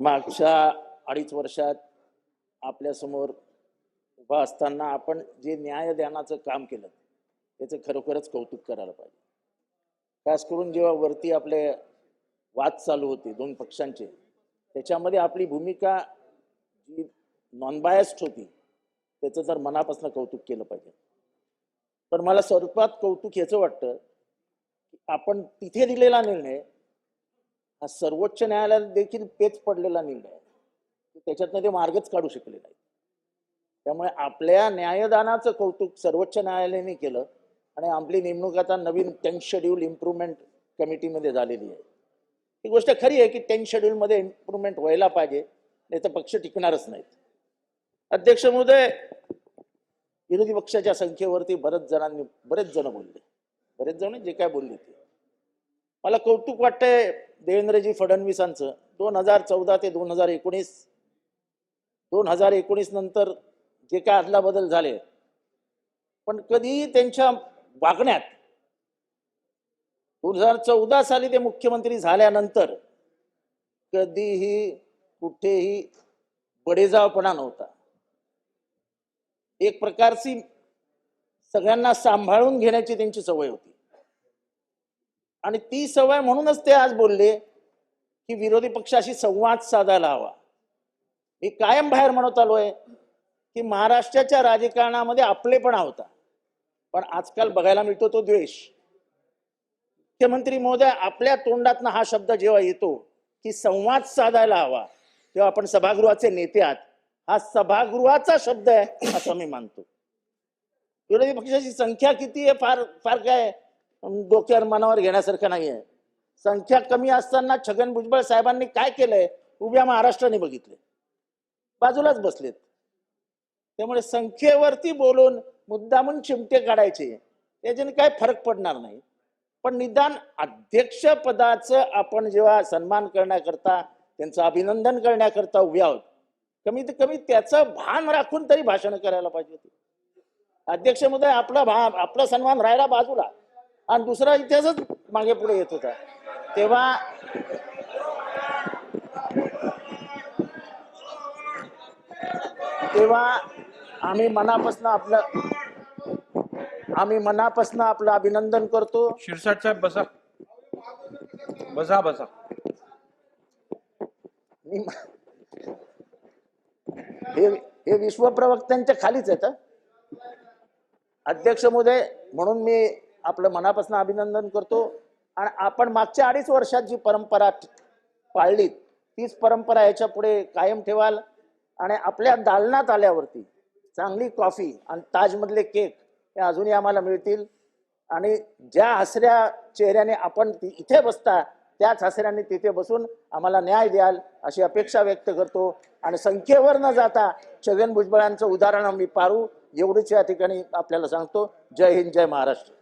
मागच्या अडीच वर्षात आपल्यासमोर उभा असताना आपण जे न्यायदानाचं काम केलं त्याचं खरोखरच कौतुक करायला पाहिजे. खास करून जेव्हा वरती आपले वाद चालू होते दोन पक्षांचे त्याच्यामध्ये आपली भूमिका जी नॉनबायस्ड होती त्याचं जर मनापासून कौतुक केलं पाहिजे. पण मला स्वरूपात कौतुक याचं वाटतं की आपण तिथे दिलेला निर्णय हा सर्वोच्च न्यायालयात देखील पेच पडलेला निर्णय आहे. त्याच्यातनं ते मार्गच काढू शकले नाही त्यामुळे आपल्या न्यायदानाचं कौतुक सर्वोच्च न्यायालयाने केलं आणि आपली नेमणूक आता नवीन टेन्थ शेड्यूल इम्प्रुव्हमेंट कमिटीमध्ये झालेली आहे. ही गोष्ट खरी आहे की टेन्थ शेड्यूलमध्ये इम्प्रुव्हमेंट व्हायला पाहिजे नाही तर पक्ष टिकणारच नाहीत. अध्यक्ष महोदय विरोधी पक्षाच्या संख्येवरती बरेच जणांनी बरेच जण बोलले. बरेच जण जे काय बोलले ते. मला कौतुक वाटतंय देवेंद्रजी फडणवीसांचं दोन हजार चौदा ते दोन हजार एकोणीस दोन हजार एकोणीस नंतर जे काय अदला बदल झाले पण कधीही त्यांच्या वागण्यात दोन हजार चौदा साली ते मुख्यमंत्री झाल्यानंतर कधीही कुठेही बडेजावपणा नव्हता. एक प्रकारची सगळ्यांना सांभाळून घेण्याची त्यांची सवय होती. आणि ती सवय म्हणूनच ते आज बोलले की विरोधी पक्षाशी संवाद साधायला हवा. मी कायम बाहेर म्हणत आलोय की महाराष्ट्राच्या राजकारणामध्ये आपलेपणा होता पण आजकाल बघायला मिळतो तो द्वेष. मुख्यमंत्री महोदय आपल्या तोंडातनं हा शब्द जेव्हा येतो की संवाद साधायला हवा तेव्हा आपण सभागृहाचे नेते आहात. हा सभागृहाचा शब्द आहे असं मी मानतो. विरोधी पक्षाची संख्या किती आहे फार फार काय डोक्यावर मनावर घेण्यासारखं नाही आहे संख्या कमी असताना छगन भुजबळ साहेबांनी काय केलंय? उभ्या महाराष्ट्राने बघितले बाजूलाच बसलेत. त्यामुळे संख्येवरती बोलून मुद्दामून चिमटे काढायचे. त्याच्याने काय फरक पडणार नाही. पण निदान अध्यक्ष पदाचं आपण जेव्हा सन्मान करण्याकरता त्यांचं अभिनंदन करण्याकरता उभे आहोत कमीत कमी त्याचं भान राखून तरी भाषण करायला पाहिजे होती. अध्यक्ष महोदय आपला भा आपला सन्मान राहिला बाजूला. आणि दुसरा इतिहासच मागे पुढे येत होता. तेव्हा तेव्हा आम्ही मनापासून आपलं आम्ही मनापासून आपलं अभिनंदन करतो. शिरसाट साहेब बसा. बसा बसा. मी हे हे विश्वप्रवक्त्यांच्या खालीच आहेत हं. अध्यक्ष महोदय म्हणून मी आपलं मनापासून अभिनंदन करतो. आणि आपण मागच्या अडीच वर्षात जी परंपरा पाळली तीच परंपरा याच्यापुढे कायम ठेवाल. आणि आपल्या दालनात आल्यावरती चांगली कॉफी आणि ताजमधले केक हे अजूनही आम्हाला मिळतील. आणि ज्या हसऱ्या चेहऱ्याने आपण इथे बसता त्याच हसऱ्याने तिथे बसून आम्हाला न्याय द्याल अशी अपेक्षा व्यक्त करतो. आणि संख्येवर न जाता छगन भुजबळांचं उदाहरण आम्ही पारू. एवढीच या ठिकाणी आपल्याला सांगतो. जय हिंद जय महाराष्ट्र.